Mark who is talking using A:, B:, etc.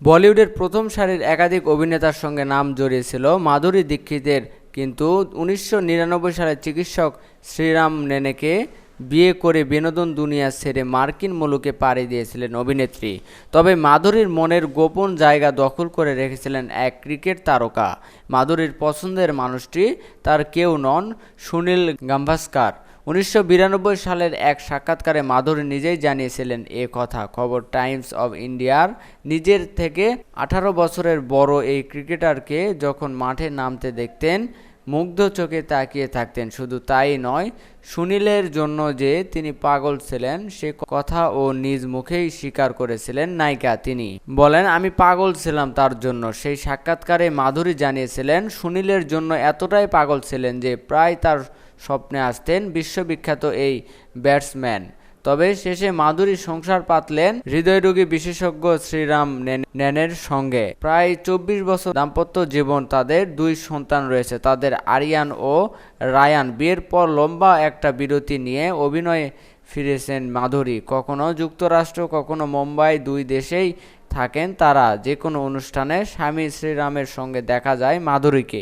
A: বলিউডের প্রথম সারির একাধিক অভিনেতার সঙ্গে নাম জড়িয়েছিল মাধুরী দীক্ষিতের, কিন্তু উনিশশো নিরানব্বই সালে চিকিৎসক শ্রীরাম নেনেকে বিয়ে করে বিনোদন দুনিয়া ছেড়ে মার্কিন মুলুকে পাড়ি দিয়েছিলেন অভিনেত্রী। তবে মাধুরীর মনের গোপন জায়গা দখল করে রেখেছিলেন এক ক্রিকেট তারকা। মাধুরীর পছন্দের মানুষটি তার কেউ নন, সুনীল গাম্ভাস্কার উনিশশো বিরানব্বই সালের এক সাক্ষাৎকারে মাধুরী নিজেই জানিয়েছিলেন এ কথা। খবর টাইমস অব ইন্ডিয়ার নিজের থেকে আঠারো বছরের বড় এই ক্রিকেটারকে যখন মাঠে নামতে দেখতেন, মুগ্ধ চোখে তাকিয়ে থাকতেন। শুধু তাই নয়, সুনীলের জন্য যে তিনি পাগল ছিলেন, সে কথা ও নিজ মুখেই স্বীকার করেছিলেন নায়িকা তিনি। বলেন, আমি পাগল ছিলাম তার জন্য। সেই সাক্ষাৎকারে মাধুরী জানিয়েছিলেন, সুনীলের জন্য এতটাই পাগল ছিলেন যে প্রায় তার স্বপ্নে আসতেন বিশ্ববিখ্যাত এই ব্যাটসম্যান। তবে শেষে মাধুরী সংসার পাতলেন হৃদয়রোগী বিশেষজ্ঞ শ্রীরাম নেনের সঙ্গে। প্রায় চব্বিশ বছর দাম্পত্য জীবন তাদের দুই সন্তান রয়েছে, তাদের আরিয়ান ও রায়ান। বিয়ের পর লম্বা একটা বিরতি নিয়ে অভিনয়ে ফিরেছেন মাধুরী কখনো যুক্তরাষ্ট্র, কখনো মুম্বাই দুই দেশেই থাকেন তারা। যে কোনো অনুষ্ঠানে স্বামী শ্রীরামের সঙ্গে দেখা যায় মাধুরীকে